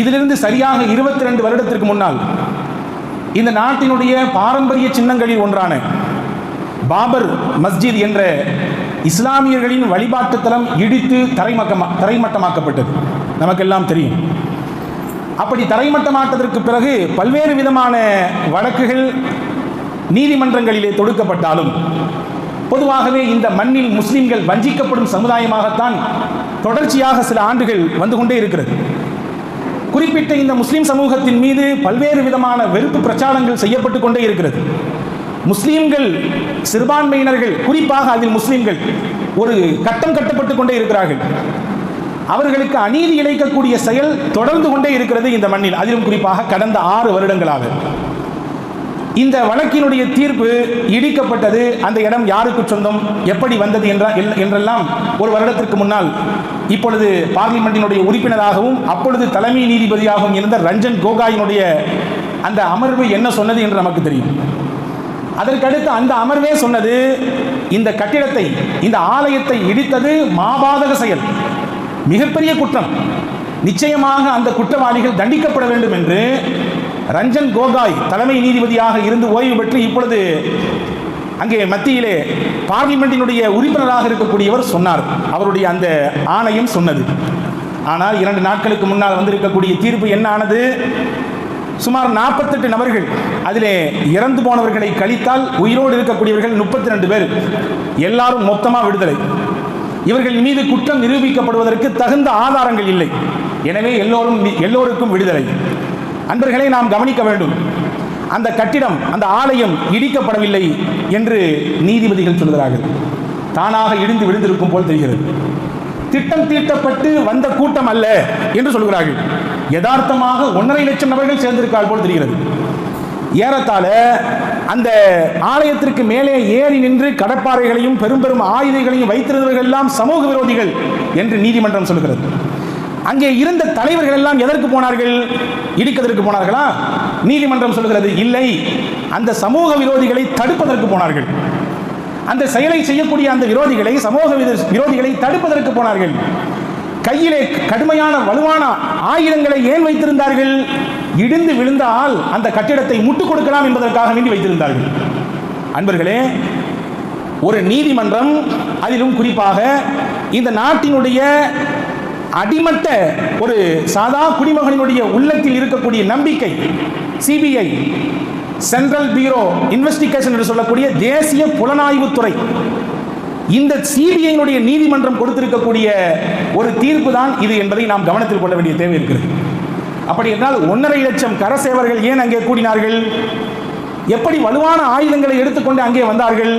இதிலிருந்து சரியாக இருபத்தி ரெண்டு வருடத்திற்கு முன்னால் இந்த நாட்டினுடைய பாரம்பரிய சின்னங்களில் ஒன்றான பாபர் மஸ்ஜித் என்ற இஸ்லாமியர்களின் வழிபாட்டு தலம் இடித்து தரைமக்கமா தரைமட்டமாக்கப்பட்டது. நமக்கெல்லாம் தெரியும். அப்படி தரைமட்டமாட்டதற்கு பிறகு பல்வேறு விதமான வழக்குகள் நீதிமன்றங்களிலே தொடுக்கப்பட்டாலும் பொதுவாகவே இந்த மண்ணில் முஸ்லிம்கள் வஞ்சிக்கப்படும் சமுதாயமாகத்தான் தொடர்ச்சியாக சில ஆண்டுகள் வந்து கொண்டே இருக்கிறது. குறிப்பிட்ட இந்த முஸ்லிம் சமூகத்தின் மீது பல்வேறு விதமான வெறுப்பு பிரச்சாரங்கள் செய்யப்பட்டு கொண்டே இருக்கிறது. முஸ்லீம்கள் சிறுபான்மையினர்கள் குறிப்பாக அதில் முஸ்லிம்கள் ஒரு கட்டம் கட்டப்பட்டு கொண்டே இருக்கிறார்கள். அவர்களுக்கு அநீதி இழைக்கக்கூடிய செயல் தொடர்ந்து கொண்டே இருக்கிறது இந்த மண்ணில். அதிலும் குறிப்பாக கடந்த ஆறு வருடங்களாக. இந்த வழக்கினுடைய தீர்ப்பு இடிக்கப்பட்டது அந்த இடம் யாருக்கு சொந்தம்? எப்படி வந்தது என்றெல்லாம் ஒரு வருடத்திற்கு முன்னால் இப்பொழுது பார்லிமெண்டினுடைய உறுப்பினராகவும் அப்பொழுது தலைமை நீதிபதியாகவும் இருந்த ரஞ்சன் கோகாயினுடைய அந்த அமர்வு என்ன சொன்னது என்று நமக்கு தெரியும். அதற்கடுத்து அந்த அமர்வே சொன்னது இந்த கட்டிடத்தை இந்த ஆலயத்தை இடித்தது மாபாதக செயல். மிகப்பெரிய குற்றம். நிச்சயமாக அந்த குற்றவாளிகள் தண்டிக்கப்பட வேண்டும் என்று ரஞ்சன் கோகாய் தலைமை நீதிபதியாக இருந்து ஓய்வு பெற்று இப்பொழுது அங்கே மத்தியிலே பார்லிமெண்ட்டினுடைய உறுப்பினராக இருக்கக்கூடியவர் சொன்னார். அவருடைய அந்த ஆணையம் சொன்னது. ஆனால் இரண்டு நாட்களுக்கு முன்னால் வந்திருக்கக்கூடிய தீர்ப்பு என்ன ஆனது? சுமார் நாற்பத்தெட்டு நபர்கள் அதிலே இறந்து போனவர்களை கழித்தால் உயிரோடு இருக்கக்கூடியவர்கள் முப்பத்தி ரெண்டு பேர். எல்லாரும் மொத்தமாக விடுதலை. இவர்கள் மீது குற்றம் நிரூபிக்கப்படுவதற்கு தகுந்த ஆதாரங்கள் இல்லை. எனவே எல்லோரும் எல்லோருக்கும் விடுதலை. அன்பர்களை நாம் கவனிக்க வேண்டும். அந்த கட்டிடம் அந்த ஆலயம் இடிக்கப்படவில்லை என்று நீதிபதிகள் சொல்கிறார்கள். தானாக இடிந்து விழுந்திருக்கும் போல் தெரிகிறது. திட்டம் தீட்டப்பட்டு வந்த கூட்டம் அல்ல என்று சொல்கிறார்கள். யதார்த்தமாக ஒன்றரை லட்சம் நபர்கள் சேர்ந்திருக்கால் போல் தெரிகிறது. ஏறத்தாழ அந்த ஆலயத்திற்கு மேலே ஏறி நின்று கடப்பாறைகளையும் பெரும் பெரும் ஆயுதங்களையும் வைத்திருந்தவர்கள் எல்லாம் சமூக விரோதிகள் என்று நீதிமன்றம் சொல்கிறது. அங்கே இருந்த தலைவர்கள் எல்லாம் எதற்கு போனார்கள்? இடிக்கதற்கு போனார்களா? நீதிமன்றம் சொல்கிறது இல்லை. அந்த சமூக விரோதிகளை தடுப்பதற்கு போனார்கள். அந்த செயலை செய்யக்கூடிய அந்த விரோதிகளை சமூக விரோதிகளை தடுப்பதற்கு போனார்கள். கையிலே கடுமையான வலுவான ஆயுதங்களை ஏன் வைத்திருந்தார்கள்? இடிந்து விழுந்தால் அந்த கட்டிடத்தை முட்டுக் கொடுக்கலாம் என்பதற்காக வேண்டி வைத்திருந்தார்கள். அன்பர்களே ஒரு நீதிமன்றம் அதிலும் குறிப்பாக இந்த நாட்டினுடைய அடிமட்ட ஒரு சாதா குடிமகனினுடைய உள்ளத்தில் இருக்கக்கூடிய நம்பிக்கை சிபிஐ சென்ட்ரல் பியூரோ இன்வெஸ்டிகேஷன் என்று சொல்லக்கூடிய தேசிய புலனாய்வுத்துறை இந்த சிபிஐனுடைய நீதிமன்றம் கொடுத்திருக்கக்கூடிய ஒரு தீர்ப்பு தான் இது என்பதை நாம் கவனத்தில் கொள்ள வேண்டிய தேவை இருக்கிறது. அப்படி என்றால் ஒன்றரை லட்சம் கரசேவர்கள் ஏன் அங்கே கூடினார்கள்? எப்படி வலுவான ஆயுதங்களை எடுத்துக்கொண்டு அங்கே வந்தார்கள்?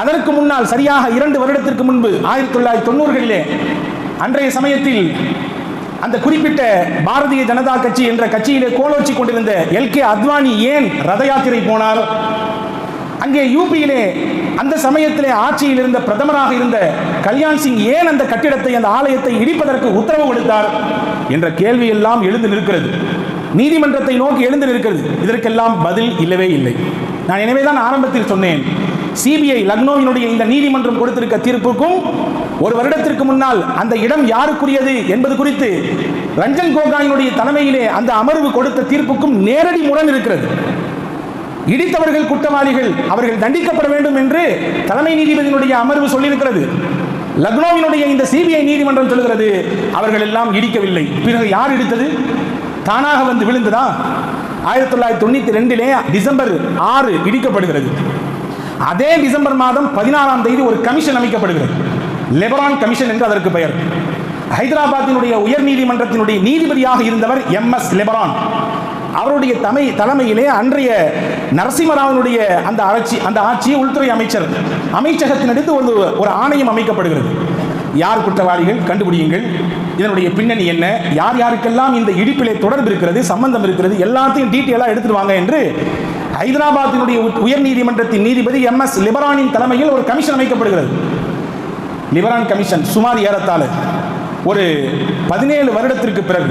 அதற்கு முன்னால் சரியாக இரண்டு வருடத்திற்கு முன்பு ஆயிரத்தி தொள்ளாயிரத்தி தொண்ணூறுகளிலே அன்றைய சமயத்தில் அந்த குறிப்பிட்ட பாரதிய ஜனதா கட்சி என்ற கட்சியிலே கோலோச்சி கொண்டிருந்த எல் கே அத்வானி ஏன் ரத யாத்திரை போனார்? அங்கே யூபியிலே அந்த சமயத்திலே ஆட்சியில் இருந்த பிரதமராக இருந்த கல்யாண் சிங் ஏன் அந்த கட்டிடத்தை அந்த ஆலயத்தை இடிப்பதற்கு உத்தரவு கொடுத்தார்? என்ற கேள்வி எல்லாம் எழுந்து நிற்கிறது. நீதிமன்றத்தை நோக்கி எழுந்து நிற்கிறது. இதற்கெல்லாம் பதில் இல்லவே இல்லை. நான் எனவேதான் ஆரம்பத்தில் சொன்னேன். சிபிஐ லக்னோவினுடைய இந்த நீதிமன்றம் கொடுத்திருக்க தீர்ப்புக்கும் ஒரு வருடத்திற்கு முன்னால் அந்த இடம் யாருக்குரியது என்பது குறித்து ரஞ்சன் கோகாயினுடைய தலைமையிலே அந்த அமர்வு கொடுத்த தீர்ப்புக்கும் நேரடி முரண் இருக்கிறது. இடித்தவர்கள் குற்றவாளிகள் அவர்கள் தண்டிக்கப்பட வேண்டும் என்று தலைமை நீதிபதியினுடைய அமர்வு சொல்லியிருக்கிறது. லக்னோவினுடைய இந்த சிபிஐ நீதிமன்றம் சொல்கிறது அவர்கள் எல்லாம் இடிக்கவில்லை. பிறகு யார் இடித்தது? தானாக வந்து விழுந்ததா? ஆயிரத்தி தொள்ளாயிரத்தி தொண்ணூத்தி ரெண்டிலே டிசம்பர் ஆறு இடிக்கப்படுகிறது. அதே டிசம்பர் மாதம் பதினாறாம் தேதி ஒரு கமிஷன் அமைக்கப்படுகிறது. லெபரான் கமிஷன் என்று அதற்கு பெயர். ஹைதராபாத்தினுடைய உயர் நீதிமன்றத்தினுடைய நீதிபதியாக இருந்தவர் எம் எஸ் லெபரான் அவருடைய தமை தலைமையிலே அன்றைய நரசிம்மராவனுடைய அந்த ஆட்சி அந்த ஆட்சியை உள்துறை அமைச்சர் அமைச்சகத்தினடுத்து ஒரு ஒரு ஆணையம் அமைக்கப்படுகிறது. யார் குற்றவாளிகள்? கண்டுபிடியுங்கள். இதனுடைய பின்னணி என்ன? யார் யாருக்கெல்லாம் இந்த இடிப்பிலே தொடர்பு இருக்கிறது சம்பந்தம் இருக்கிறது எல்லாத்தையும் டீட்டெயிலாக எடுத்துட்டு வாங்க என்று ஹைதராபாத்தினுடைய உயர் நீதிமன்றத்தின் நீதிபதி எம் எஸ் லிபரானின் தலைமையில் ஒரு கமிஷன் அமைக்கப்படுகிறது. லிபரான் கமிஷன் சுமார் ஏறத்தாழ ஒரு பதினேழு வருடத்திற்கு பிறகு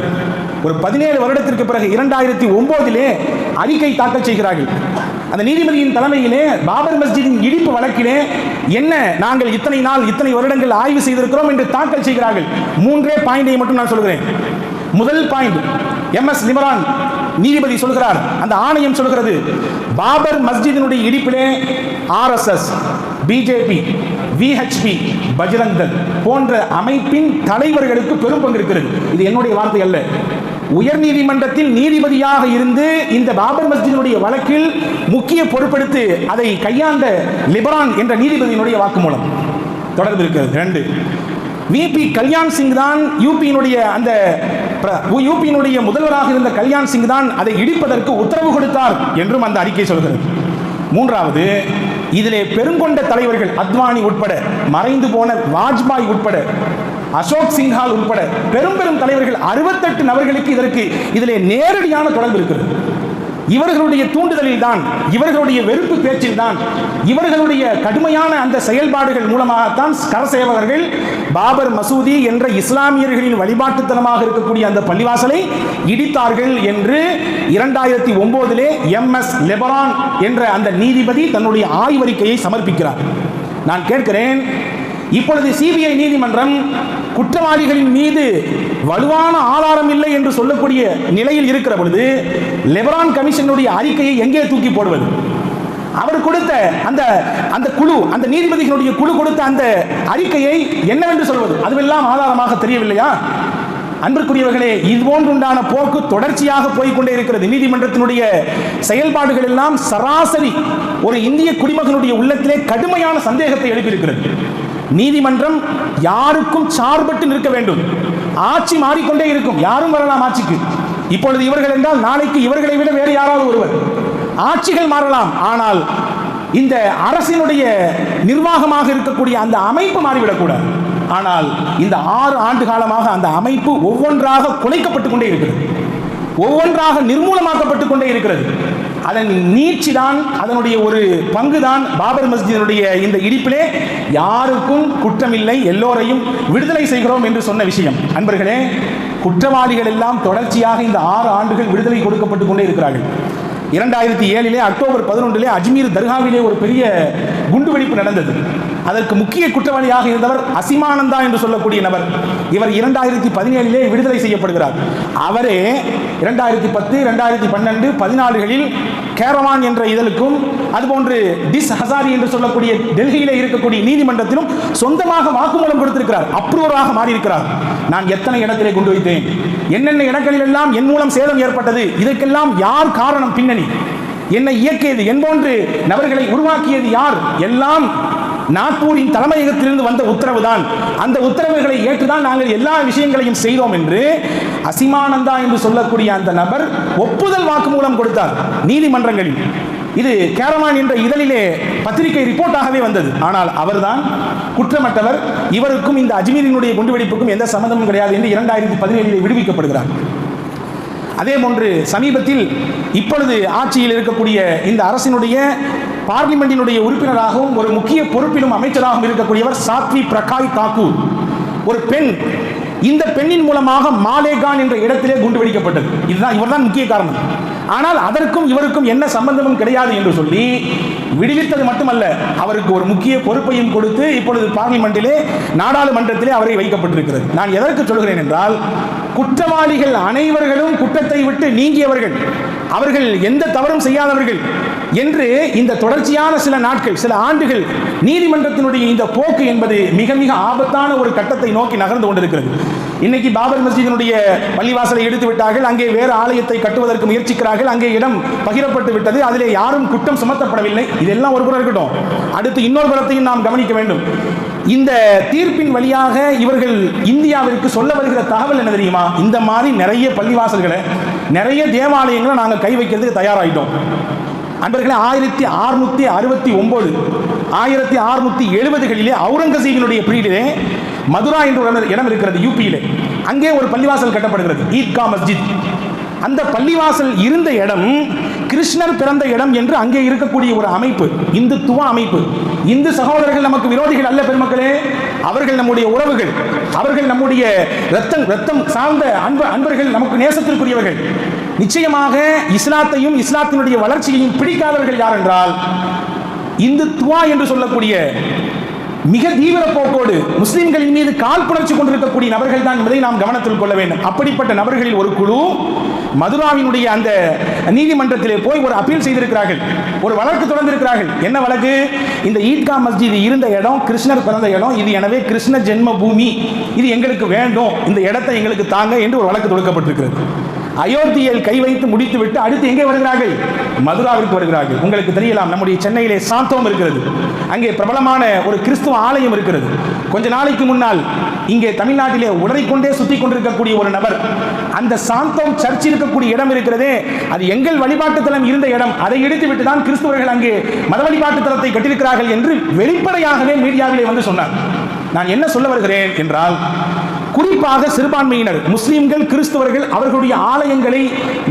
ஒரு பதினேழு வருடத்திற்கு பிறகு இரண்டாயிரத்தி ஒன்பதிலே அறிக்கை தாக்கல் செய்கிறார்கள். அந்த நீதிபதியின் தலைமையிலே பாபர் மஸ்ஜிதின் இடிப்பு வழக்கிலே என்ன நாங்கள் இத்தனை நாள் இத்தனை வருடங்கள் ஆய்வு செய்திருக்கிறோம் என்று தாக்கல் செய்கிறார்கள். மூன்றே பாயிண்டை மட்டும் நான் சொல்கிறேன். முதல் பாயிண்ட் எம் எஸ் லிமரான் நீதிபதி சொல்கிறார். அந்த ஆணையம் சொல்கிறது பாபர் மஸ்ஜிதினுடைய இடிப்பிலே ஆர்எஸ்எஸ் பிஜேபி விஹெச்பி பஜ்ரங் போன்ற அமைப்பின் தலைவர்களுக்கு பெரும் பங்கு இருக்கிறது இது என்னுடைய வார்த்தை அல்ல. உயர்நீதிமன்றத்தில் நீதிபதியாக இருந்து இந்த பாபர் மஸ்ஜிதினுடைய வழக்கில் முக்கிய பொறுப்பெடுத்து அதை கையாண்ட லிபரான் என்ற நீதிபதியினுடைய வாக்குமூலம் தொடர்பு இருக்கிறது. ரெண்டு விபி கல்யாண் சிங் தான் யூபியினுடைய அந்த யூபியினுடைய முதல்வராக இருந்த கல்யாண் சிங் தான் அதை இடிப்பதற்கு உத்தரவு கொடுத்தார் என்றும் அந்த அறிக்கை சொல்கிறது. மூன்றாவது இதிலே பெருங்கொண்ட தலைவர்கள் அத்வானி உட்பட மறைந்து போன வாஜ்பாய் உட்பட அசோக் சிங்ஹால் உட்பட பெரும் பெரும் தலைவர்கள் அறுபத்தெட்டு நபர்களுக்கு இதற்கு இதிலே நேரடியான தொடர்பு இருக்கிறது. இவர்களுடைய தூண்டுதலில் தான் இவர்களுடைய வெறுப்பு பேச்சில் தான் இவர்களுடைய கடுமையான அந்த செயல்பாடுகள் மூலமாகத்தான் கரசேவகர்கள் பாபர் மசூதி என்ற இஸ்லாமியர்களின் வழிபாட்டுத்தனமாக இருக்கக்கூடிய அந்த பள்ளிவாசலை இடித்தார்கள் என்று இரண்டாயிரத்தி ஒன்பதிலே எம் எஸ் லெபரான் என்ற அந்த நீதிபதி தன்னுடைய ஆய்வறிக்கையை சமர்ப்பிக்கிறார். நான் கேட்கிறேன் இப்பொழுது சிபிஐ நீதிமன்றம் குற்றவாளிகளின் மீது வலுவான ஆதாரம் இல்லை என்று சொல்லக்கூடிய நிலையில் இருக்கிற பொழுது லெபரான் கமிஷனுடைய அறிக்கையை எங்கே தூக்கி போடுவது? அவர் கொடுத்த அந்த அந்த குழு அந்த நீதிபதிகளுடைய குழு கொடுத்த அந்த அறிக்கையை என்னவென்று சொல்வது? அதுவெல்லாம் ஆதாரமாக தெரியவில்லையா? அன்பிற்குரியவர்களே இது போன்றுண்டான போக்கு தொடர்ச்சியாக போய்க்கொண்டே இருக்கிறது. நீதிமன்றத்தினுடைய செயல்பாடுகள் எல்லாம் சராசரி ஒரு இந்திய குடிமகனுடைய உள்ளத்திலே கடுமையான சந்தேகத்தை எழுப்பியிருக்கிறது. நீதிமன்றம் யாருக்கும் சார்பட்டு நிற்க வேண்டும். ஆட்சி மாறிக்கொண்டே இருக்கும். யாரும் வரலாம் ஆட்சிக்கு. இப்பொழுது இவர்கள் என்றால் நாளைக்கு இவர்களை விட வேறு யாராவது ஒருவர். ஆட்சிகள் மாறலாம். ஆனால் இந்த அரசினுடைய நிர்வாகமாக இருக்கக்கூடிய அந்த அமைப்பு மாறிவிடக்கூடாது. ஆனால் இந்த ஆறு ஆண்டு காலமாக அந்த அமைப்பு ஒவ்வொன்றாக குலைக்கப்பட்டு கொண்டே இருக்கிறது. ஒவ்வொன்றாக நிர்மூலமாக்கப்பட்டு கொண்டே இருக்கிறது. அதன் நீட்சி தான் அதனுடைய ஒரு பங்கு தான் பாபர் மஸ்ஜிதனுடைய இந்த இடிப்பிலே யாருக்கும் குற்றமில்லை எல்லோரையும் விடுதலை செய்கிறோம் என்று சொன்ன விஷயம். அன்பர்களே குற்றவாளிகள் எல்லாம் தொடர்ச்சியாக இந்த ஆறு ஆண்டுகள் விடுதலை கொடுக்கப்பட்டு கொண்டே இருக்கிறார்கள். இரண்டாயிரத்தி ஏழிலே அக்டோபர் பதினொன்றிலே அஜ்மீர் தர்காவிலே ஒரு பெரிய குண்டுவெடிப்பு நடந்தது. அதற்கு முக்கிய குற்றவாளியாக இருந்தவர் அசிமானந்தா என்று சொல்லக்கூடிய நபர். இவர் இரண்டாயிரத்தி பதினேழிலே விடுதலை செய்யப்படுகிறார். அவரே இரண்டாயிரத்தி பத்து இரண்டாயிரத்தி பன்னெண்டு பதினாலுகளில் கேரவான் என்ற இதழுக்கும் அதுபோன்று டிஸ் ஹசாரி என்று சொல்லக்கூடிய டெல்லியிலே இருக்கக்கூடிய நீதிமன்றத்திலும் சொந்தமாக வாக்குமூலம் கொடுத்திருக்கிறார் அப்ரூவராக மாறியிருக்கிறார். நான் எத்தனை இடத்திலே கொண்டு வைத்தேன்? என்னென்ன இடங்களில் எல்லாம் என் மூலம் சேதம் ஏற்பட்டது? இதற்கெல்லாம் யார் காரணம் பின்னணி? என்னை இயக்கியது என்போன்று நபர்களை உருவாக்கியது யார்? எல்லாம் நாக்பூரின் தலைமையகத்திலிருந்து வந்த உத்தரவு தான் அந்த உத்தரவுகளை ஏற்றுதான் நாங்கள் எல்லா விஷயங்களையும் செய்தோம் என்று அசிமானந்தா என்று சொல்லக்கூடிய அந்த நபர் ஒப்புதல் வாக்குமூலம் கொடுத்தார் நீதிமன்றங்களில். இது கேரளான் என்ற இதழிலே பத்திரிகை ரிப்போர்ட்டாகவே வந்தது. ஆனால் அவர்தான் குற்றமற்றவர். இவருக்கும் இந்த அஜ்மீரினுடைய குண்டுவெடிப்புக்கும் எந்த சம்மந்தமும் கிடையாது என்று இரண்டாயிரத்தி பதினேழில் விடுவிக்கப்படுகிறார். அதே போன்று சமீபத்தில் இப்பொழுது ஆட்சியில் இருக்கக்கூடிய இந்த அரசினுடைய பார்லிமெண்டினுடைய உறுப்பினராகவும் ஒரு முக்கிய பொறுப்பிலும் அமைச்சராகவும் இருக்கக்கூடியவர் சாத்வி பிரகாய் தாக்கூர். ஒரு பெண் இந்த பெண்ணின் மூலமாக மாலேகான் என்ற இடத்திலே குண்டு வெடிக்கப்பட்டது. இதுதான் இவர்தான் முக்கிய காரணம். ஆனால் அதற்கும் இவருக்கும் என்ன சம்பந்தமும் கிடையாது என்று சொல்லி விடுவித்தது மட்டுமல்ல அவருக்கு ஒரு முக்கிய பொறுப்பையும் கொடுத்து இப்பொழுது பார்லிமெண்டிலே நாடாளுமன்றத்திலே அவரை வைக்கப்பட்டிருக்கிறது. நான் எதற்கு சொல்கிறேன் என்றால் குற்றவாளிகள் அனைவர்களும் குற்றத்தை விட்டு நீங்கியவர்கள். அவர்கள் எந்த தவறும் செய்யாதவர்கள் என்று இந்த தொடர்ச்சியான சில நாட்கள் சில ஆண்டுகள் நீதிமன்றத்தினுடைய இந்த போக்கு என்பது மிக மிக ஆபத்தான ஒரு கட்டத்தை நோக்கி நகர்ந்து கொண்டிருக்கிறது. இன்னைக்கு பாபர் மஸ்ஜிதினுடைய பள்ளிவாசலை எடுத்து விட்டார்கள் அங்கே வேறு ஆலயத்தை கட்டுவதற்கு முயற்சிக்கிறார்கள் அங்கே இடம் பகிரப்பட்டு விட்டது அதிலே யாரும் குற்றம் சுமத்தப்படவில்லை. இதெல்லாம் ஒரு புறம் இருக்கட்டும். அடுத்து இன்னொரு புறத்தையும் நாம் கவனிக்க வேண்டும். இந்த தீர்ப்பின் வழியாக இவர்கள் இந்தியாவிற்கு சொல்ல வருகிற தகவல் என்ன தெரியுமா? இந்த மாதிரி நிறைய பள்ளிவாசல்களை நிறைய தேவாலயங்களை நாங்கள் கை வைக்கிறதுக்கு தயாராகிட்டோம் அன்பர்களே ஆயிரத்தி அறுநூத்தி அறுபத்தி ஒன்பது ஆயிரத்தி அறுநூத்தி எழுபதுகளிலே அவுரங்கசீபினுடைய பீரியடிலே மதுரா என்ற இடம் இடம் இருக்கிறது யூபியிலே. அங்கே ஒரு பள்ளிவாசல் கட்டப்படுகிறது ஈத்கா மஸ்ஜித். அந்த பள்ளிவாசல் இருந்த இடம் கிருஷ்ணர் பிறந்த இடம் என்று அங்கே இருக்கக்கூடிய ஒரு அமைப்பு இந்துத்துவ அமைப்பு. இந்து சகோதரர்கள் நமக்கு விரோதிகள் அல்ல பெருமக்களே. அவர்கள் நம்முடைய உறவுகள் அவர்கள் நம்முடைய ரத்தம் ரத்தம் சார்ந்த அன்பு அன்பர்கள் நமக்கு நேசத்திற்குரியவர்கள். நிச்சயமாக இஸ்லாத்தையும் இஸ்லாத்தினுடைய வளர்ச்சியையும் பிடிக்காதவர்கள் யார் என்றால் இந்துத்துவா என்று சொல்லக்கூடிய மிக தீவிர போக்கோடு முஸ்லிம்களின் மீது கால் புணர்ச்சி கொண்டிருக்கக்கூடிய நபர்கள் தான் என்பதை நாம் கவனத்தில் கொள்ள வேண்டும். அப்படிப்பட்ட நபர்களில் ஒரு குழு மதுராவினுடைய அந்த நீதிமன்றத்திலே போய் ஒரு அப்பீல் செய்திருக்கிறார்கள். ஒரு வழக்கு தொடர்ந்திருக்கிறார்கள். என்ன வழக்கு? இந்த ஈத்கா மஸ்ஜித் இருந்த இடம் கிருஷ்ணர் பிறந்த இடம் இது எனவே கிருஷ்ண ஜென்ம பூமி இது எங்களுக்கு வேண்டும். இந்த இடத்தை எங்களுக்கு தாங்க என்று ஒரு வழக்கு தொடுக்கப்பட்டிருக்கிறது. அயோத்தியில் கை வைத்து முடித்து விட்டு அடுத்து எங்கே வருகிறார்கள்? மதுராவிற்கு வருகிறார்கள். உங்களுக்கு தெரியலாம் நம்முடைய சென்னையிலே சாந்தோம் இருக்கிறது. அங்கே பிரபலமான ஒரு கிறிஸ்துவ ஆலயம் இருக்கிறது. கொஞ்ச நாளைக்கு முன்னால் இங்கே தமிழ்நாட்டிலே உடறிக்கொண்டே சுற்றி கொண்டிருக்கக்கூடிய ஒரு நபர் அந்த சாந்தோம் சர்ச் இருக்கக்கூடிய இடம் இருக்கிறதே அது எங்கள் வழிபாட்டு தலம் இருந்த இடம். அதை இடித்து விட்டு தான் கிறிஸ்துவர்கள் அங்கே மத வழிபாட்டு தலத்தை கட்டியிருக்கிறார்கள் என்று வெளிப்படையாகவே மீடியாவிலே வந்து சொன்னார். நான் என்ன சொல்ல வருகிறேன் என்றால் குறிப்பாக சிறுபான்மையினர் முஸ்லிம்கள் கிறிஸ்தவர்கள் அவர்களுடைய ஆலயங்களை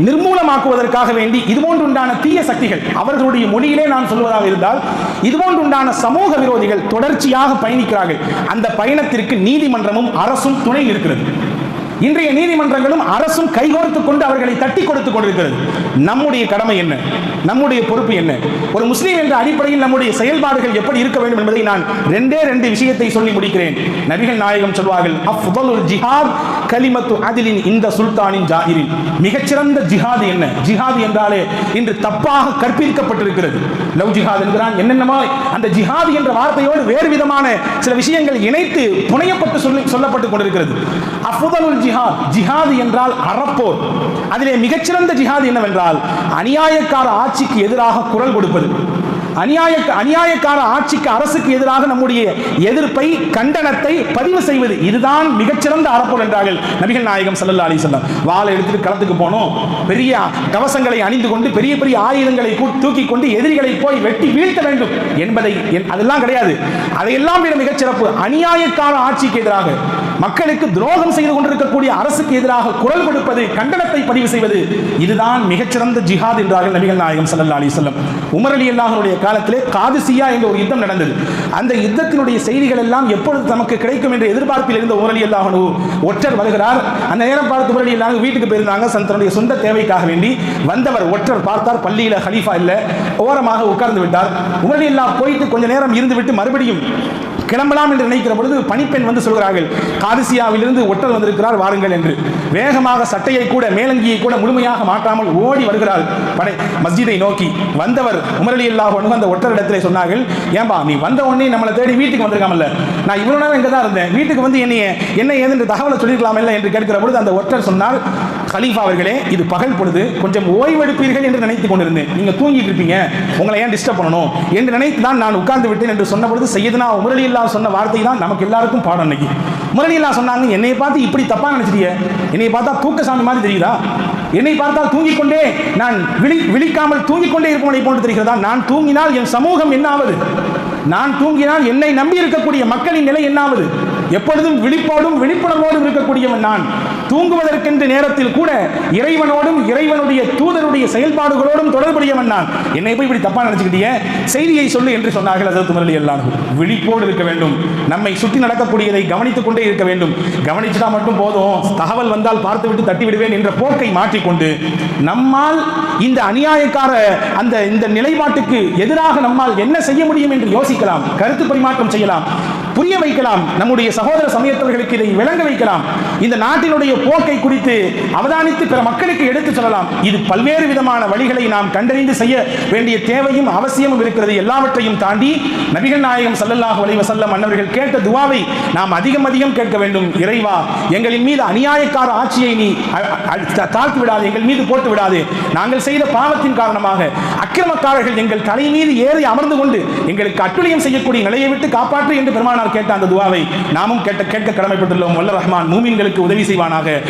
நிர்மூலமாக்குவதற்காக வேண்டி இதுபோன்று உண்டான தீய சக்திகள் அவர்களுடைய மொழியிலே நான் சொல்வதாக இருந்தால் இதுபோன்று உண்டான சமூக விரோதிகள் தொடர்ச்சியாக பயணிக்கிறார்கள். அந்த பயணத்திற்கு நீதிமன்றமும் அரசும் துணை இருக்கிறது இன்றைய நீதிமன்றங்களும் அரசும் கைகோர்த்து கொண்டு அவர்களை தட்டி கொடுத்து கொண்டிருக்கிறது. நம்முடைய கடமை என்ன? நம்முடைய பொறுப்பு என்ன? ஒரு முஸ்லீம் என்ற அடிப்படையில் நம்முடைய செயல்பாடுகள் எப்படி இருக்க வேண்டும் என்பதை நான் ரெண்டே ரெண்டு விஷயத்தை சொல்லி முடிக்கிறேன். நபிகள் நாயகம் சொல்வார்கள் அஃதலுல் ஜிஹாத் கலிமத்து அதிலின் இந்த சுல்தானின் ஜாகிரின் மிகச்சிறந்த ஜிஹாது என்ன? ஜிஹாது என்றாலே இன்று தப்பாக கற்பிக்கப்பட்டிருக்கிறது. லவ் ஜிஹாத் என்கிறான் என்னென்னமோ அந்த ஜிஹாது என்ற வார்த்தையோடு வேறு விதமான சில விஷயங்கள் இணைத்து புனையப்பட்டு சொல்லி சொல்லப்பட்டுக் கொண்டிருக்கிறது. அஃபுதலுல் ஜிஹாத் ஜிஹாது என்றால் அறப்போர். அதிலே மிகச்சிறந்த ஜிஹாது என்னவென்றால் அநியாயக்கார ஆட்சிக்கு எதிராக குரல் கொடுப்பது. அநியாய அநியாயக்கார ஆட்சிக்கு அரசுக்கு எதிராக நம்முடைய எதிர்ப்பை கண்டனத்தை பதிவு செய்வது. இதுதான் மிகச்சிறந்த அறப்போர் என்றார்கள் நபிகள் நாயகம் சல்லல்லா அலி சொல்லம் வாழை எடுத்துட்டு களத்துக்கு போனோம். பெரிய கவசங்களை அணிந்து கொண்டு பெரிய பெரிய ஆயுதங்களை தூக்கி கொண்டு எதிரிகளை போய் வெட்டி வீழ்த்த வேண்டும் என்பதை என்- அதெல்லாம் கிடையாது. அதையெல்லாம் மிகச்சிறப்பு அநியாயக்கார ஆட்சிக்கு எதிராக மக்களுக்கு துரோகம் செய்து கொண்டிருக்கக்கூடிய அரசுக்கு எதிராக குரல் கொடுப்பது கண்டனத்தை பதிவு செய்வது இதுதான் மிகச்சிறந்த ஜிஹாத் என்றார்கள் நபிகள் நாயகம் சல்லா அலி சொல்லம் உமர் அலி அல்லாஹ்வுடைய காலத்திலே காதுசியா என்ற ஒரு யுத்தம் நடந்தது. அந்த யுத்தத்தினுடைய செய்திகள் எல்லாம் எப்பொழுது நமக்கு கிடைக்கும் என்ற எதிர்பார்ப்பில் இருந்த உமர் அலி அல்லாஹனு ஒற்றர் வருகிறார். அந்த நேரம் பார்த்து உமர் அலி அல்லாஹ் வீட்டுக்கு போயிருந்தாங்க. சன் தன்னுடைய சொந்த தேவைக்காக வேண்டி வந்தவர் ஒற்றர் பார்த்தார். பள்ளியில ஹலீஃபா இல்ல. ஓரமாக உட்கார்ந்து விட்டார். உமர் அலி அல்லாஹ் போயிட்டு கொஞ்ச நேரம் இருந்துவிட்டு மறுபடியும் கிளம்பலாம் என்று நினைக்கிற பொழுது பணிப்பெண் வந்து சொல்கிறார்கள் காரிசியாவிலிருந்து ஒற்றர் வந்திருக்கிறார் வாருங்கள் என்று. வேகமாக சட்டையை கூட மேலங்கியை கூட முழுமையாக மாற்றாமல் ஓடி வருகிறாள் படை மஸ்ஜிதை நோக்கி. வந்தவர் உமரலி அல்லாஹ் அந்த ஒற்றரிடத்திலே சொன்னார்கள் ஏன்பா நீ வந்த உடனே நம்மளை தேடி வீட்டுக்கு வந்திருக்காமல்ல? நான் இவ்வளவு நேரம் இங்கே தான் இருந்தேன். வீட்டுக்கு வந்து என்னைய என்ன ஏதென்று தகவலை சொல்லியிருக்கலாமில்ல? என்று கேட்கிற பொழுது அந்த ஒற்றர் சொன்னால் கலீஃபா அவர்களே இது பகல் பொழுது கொஞ்சம் ஓய்வெடுப்பீர்கள் என்று நினைத்துக் கொண்டிருந்தேன். நீங்க தூங்கிட்டு இருப்பீங்க. உங்களை ஏன் டிஸ்டர்ப் பண்ணணும்? என்று நினைத்து தான் நான் உட்கார்ந்து விட்டேன் என்று சொன்ன பொழுது செய்யதுனா முரளி இல்லா சொன்ன வார்த்தை தான் நமக்கு எல்லாருக்கும் பாடம் இன்னைக்கு முரளி இல்லா சொன்னாங்க என்னை பார்த்து இப்படி தப்பா நினைச்சிட்டீங்க என்னை பார்த்தா தூக்கசாமி மாதிரி தெரியுதா? என்னை பார்த்தால் தூங்கிக் கொண்டே நான் விழி விழிக்காமல் தூங்கிக் கொண்டே இருப்பவனை போன்று தெரிகிறதா? நான் தூங்கினால் என் சமூகம் என்ன ஆவது? நான் தூங்கினால் என்னை நம்பி இருக்கக்கூடிய மக்களின் நிலை என்ன ஆவது? எப்பொழுதும் விழிப்போடும் விழிப்புணர்வோடும் இருக்கக்கூடியவன் நான். தூங்குவதற்கென்ற நேரத்தில் கூட இறைவனோடும் இறைவனுடைய தூதருடைய செயல்பாடுகளோடும் தொடர்புடையவன் நான். என்னை போய் இப்படி தப்பா நினைச்சுக்கிட்டீங்க செய்தியை சொல்லு என்று சொன்னார்கள் அதற்கு முரளி எல்லாம் விழிப்போடு இருக்க வேண்டும். நம்மை சுற்றி நடக்கக்கூடியதை கவனித்துக் கொண்டே இருக்க வேண்டும். கவனிச்சுட்டா மட்டும் போதும். தகவல் வந்தால் பார்த்து விட்டு தட்டி விடுவேன் என்ற போக்கை மாற்றிக்கொண்டு நம்மால் இந்த அநியாயக்கார அந்த இந்த நிலைப்பாட்டுக்கு எதிராக நம்மால் என்ன செய்ய முடியும் என்று யோசிக்கலாம். கருத்து பரிமாற்றம் செய்யலாம். புரிய வைக்கலாம். நம்முடைய சகோதர சமயத்தவர்களுக்கு இதை விளங்க வைக்கலாம். இந்த நாட்டினுடைய போக்கை குறித்து அவதானித்து பிற மக்களுக்கு எடுத்துச் சொல்லலாம். இது பல்வேறு விதமான வழிகளை நாம் கண்டறிந்து செய்ய வேண்டிய தேவையும் அவசியமும் இருக்கிறது. எல்லாவற்றையும் தாண்டி நபிகள் நாயகம் சல்லல்லாஹு அலைஹி அன்னவர்கள் கேட்ட துவாவை நாம் அதிகம் அதிகம் கேட்க வேண்டும். இறைவா எங்களின் மீது அநியாயக்கார ஆட்சியை நீ தாழ்த்து விடாது எங்கள் மீது போட்டு விடாது. நாங்கள் செய்த பாவத்தின் காரணமாக அக்கிரமக்காரர்கள் எங்கள் தலை மீது ஏறி அமர்ந்து கொண்டு எங்களுக்கு அட்டுழியம் செய்யக்கூடிய நிலையை விட்டு காப்பாற்று என்று பெருமானார் கேட்ட அந்த துவாவை நாமும் கேட்ட கேட்க கடமைப்பட்டுள்ளோம். வல்ல ரஹ்மான் மூமின்களுக்கு உதவி செய்வானாக.